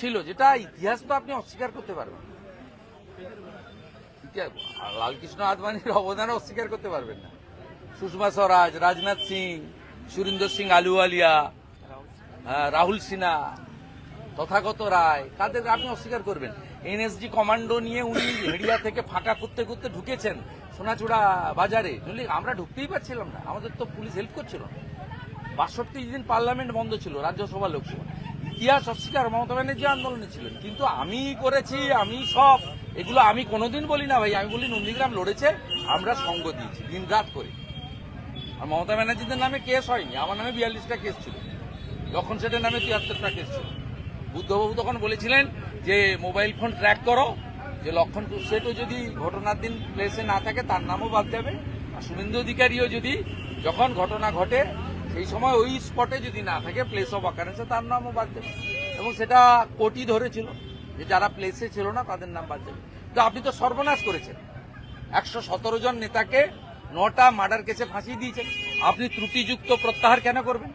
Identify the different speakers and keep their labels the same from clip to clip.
Speaker 1: ছিল যেটা ইতিহাস তো আপনি অস্বীকার করতে পারবেন। লালকৃষ্ণ আদবানির অবদানও অস্বীকার করতে পারবেন না। সুষমা স্বরাজ রাজনাথ সিং সুরিন্দর সিং আলুওয়ালিয়া আহ, রাহুল সিনহা তথাগত রায় কাদের আপনি অস্বীকার করবেন। এনএসজি কমান্ডো নিয়ে উনি হেডিয়া থেকে ফাঁকা করতে করতে ঢুকেছেন সোনাচূড়া বাজারে। নইলে আমরা ঢুকতেই পারছিলাম না আমাদের তো পুলিশ হেল্প করছিল বাষট্টি দিন পার্লামেন্ট বন্ধ ছিল রাজ্যসভা লোকসভা। ইতিহাস অস্বীকার মমতা ব্যানার্জি আন্দোলনে ছিলেন। কিন্তু আমি করেছি, আমি সব, এগুলো আমি কোনোদিন বলি না ভাই, আমি বলি নন্দীগ্রাম লড়েছে, আমরা সঙ্গ দিয়েছি, দিন রাত করে। আর মমতা ব্যানার্জিদের নামে কেস হয়নি, আমার নামে বিয়াল্লিশটা কেস ছিল। যখন সেটের নামে তিয়াত্তরটা কেস ছিল। বুদ্ধবাবু তখন বলেছিলেন যে, মোবাইল ফোন ট্র্যাক করো, যে লক্ষণ সেটও যদি ঘটনার দিন প্লেসে না থাকে, তার নামও বাদ যাবে। আর শুভেন্দু অধিকারীও যদি যখন ঘটনা ঘটে সেই সময় ওই স্পটে যদি না থাকে প্লেস অফ অকারেন্সে তার নামও বাদ যাবে এবং সেটা কোটি ধরেছিল যে যারা প্লেসে ছিল না, তাদের নাম বাদ যাবে তো আপনি তো সর্বনাশ করেছেন। একশো সতেরো জন নেতাকে নটা মার্ডার কেসে ফাঁসি দিয়েছেন। আপনি ত্রুটিযুক্ত প্রত্যাহার কেন করবেন?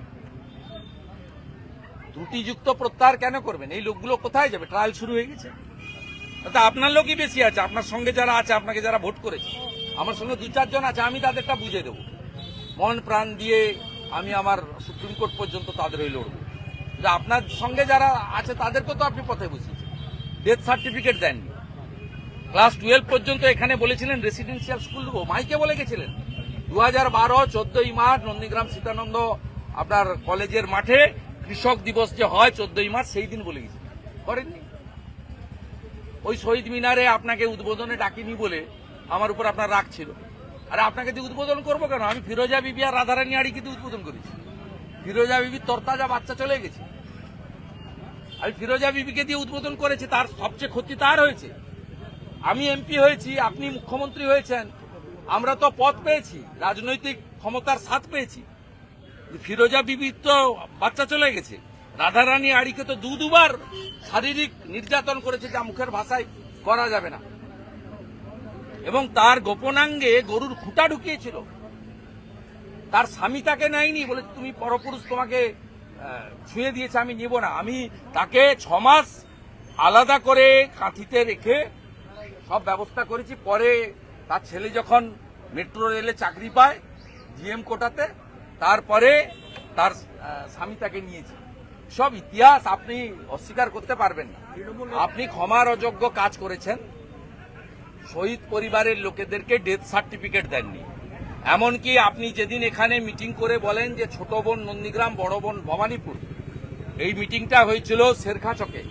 Speaker 1: ত্রুটিযুক্ত প্রত্যাহার কেন করবেন? এই লোকগুলো কোথায় যাবে? ট্রায়াল শুরু হয়ে গেছে। তা আপনার লোকই বেশি আছে। আপনার সঙ্গে যারা আছে, আপনাকে যারা ভোট করেছে, আমার সঙ্গে দু চারজন আছে, আমি তাদেরটা বুঝে দেবো। মন প্রাণ দিয়ে আমি আমার সুপ্রিম কোর্ট পর্যন্ত তাদের হয়ে লড়বো। যে আপনার সঙ্গে যারা আছে, তাদেরকে তো আপনি পথে বসিয়েছেন। ডেথ সার্টিফিকেট দেননি। ক্লাস টুয়েলভ পর্যন্ত এখানে বলেছিলেন রেসিডেন্সিয়াল স্কুল দেবো। মাইকে বলে গেছিলেন। দু হাজার বারো, চোদ্দই মার্চ, নন্দীগ্রাম, সীতানন্দ, আপনার কলেজের মাঠে কৃষক দিবস যে হয়, চোদ্দই মার্চ, সেই দিন বলে গেছিলেন। করেননি। ওই শহীদ মিনারে আপনাকে উদ্বোধনে ডাকিনি বলে আমার উপর আপনার রাগ ছিল। আরে আপনাকে দিয়ে উদ্বোধন করব কেন? আমি ফিরোজা বিবি আর রাধারানী আড়িকে দিয়ে উদ্বোধন করেছি। ফিরোজা বিবির তরতাজা বাচ্চা চলে গেছে। আমি ফিরোজা বিবিকে দিয়ে উদ্বোধন করেছি, তার সবচেয়ে ক্ষতি তার হয়েছে। আমি এমপি হয়েছি, আপনি মুখ্যমন্ত্রী হয়েছেন। আমরা তো পদ পেয়েছি, রাজনৈতিক ক্ষমতার স্বাদ পেয়েছি। ফিরোজা বিবি তো বাচ্চা চলে গেছে। রাধারানী আড়িকে তো দু দুবার শারীরিক নির্যাতন করেছে, যা মুখের ভাষায় করা যাবে না। এবং তার গোপনাঙ্গে গরুর খুঁটা ঢুকিয়েছিল। তার স্বামী তাকে নেয়নি বলে তুমি পরপুরুষ তোমাকে ছুঁয়ে দিয়েছে আমি নিব না। আমি তাকে ছ মাস আলাদা করে কাঁথিতে রেখে সব ব্যবস্থা করেছি। পরে তার ছেলে যখন মেট্রো রেলে চাকরি পায় জিএম কোটাতে তারপরে তার স্বামী তাকে নিয়েছে। সব ইতিহাস আপনি অস্বীকার করতে পারবেন না। আপনি ক্ষমার অযোগ্য কাজ করেছেন। শহীদ পরিবারের লোকেদেরকে ডেথ সার্টিফিকেট দেননি। এমনকি আপনি যেদিন এখানে মিটিং করে বলেন যে ছোট বোন নন্দীগ্রাম, বড় বোন ভবানীপুর, এই মিটিংটা হয়েছিল শেরখা চকে,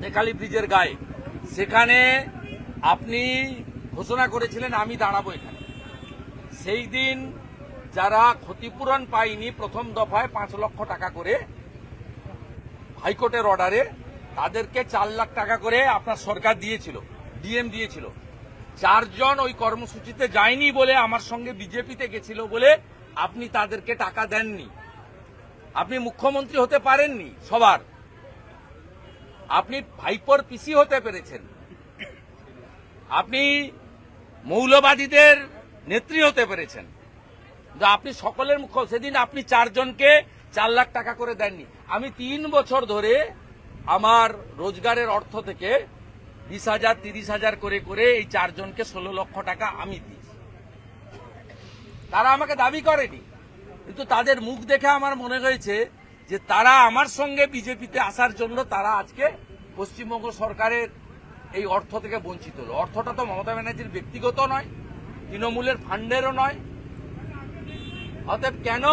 Speaker 1: নেকালি ব্রিজের গায়ে। সেখানে আপনি ঘোষণা করেছিলেন, আমি দাঁড়াবো এখানে। সেই দিন যারা ক্ষতিপূরণ পায়নি প্রথম দফায় পাঁচ লক্ষ টাকা করে হাইকোর্টের অর্ডারে তাদেরকে চার লাখ টাকা করে আপনার সরকার দিয়েছিল। ডিএম দিয়েছিল। চারজন ওই কর্মসূচিতে যায়নি বলে আমার সঙ্গে বিজেপিতে গেছিল বলে আপনি তাদেরকে টাকা দেননি। আপনি মুখ্যমন্ত্রী হতে পারেননি সবার। আপনি ভাইপোর পিসি হতে পেরেছেন। আপনি মৌলবাদীদের নেত্রী হতে পেরেছেন। আপনি সকলের মুখ্য সেদিন আপনি চারজনকে চার লাখ টাকা করে দেননি। আমি তিন বছর ধরে আমার রোজগারের অর্থ থেকে বিশ হাজার, তিরিশ হাজার করে করে এই চারজনকে ষোলো লক্ষ টাকা আমি দিয়েছি। তারা আমাকে দাবি করেনি। কিন্তু তাদের মুখ দেখে আমার মনে হয়েছে যে তারা আমার সঙ্গে বিজেপিতে আসার জন্য তারা আজকে পশ্চিমবঙ্গ সরকারের এই অর্থ থেকে বঞ্চিত। হলো অর্থটা তো মমতা ব্যানার্জির ব্যক্তিগত নয়, তৃণমূলের ফান্ডেরও নয়। অতএব কেন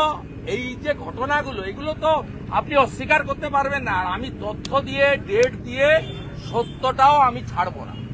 Speaker 1: এই যে ঘটনাগুলো, এগুলো তো আপনি অস্বীকার করতে পারবেন না। আর আমি তথ্য দিয়ে ডেট দিয়ে সত্যটাও আমি ছাড়বো না।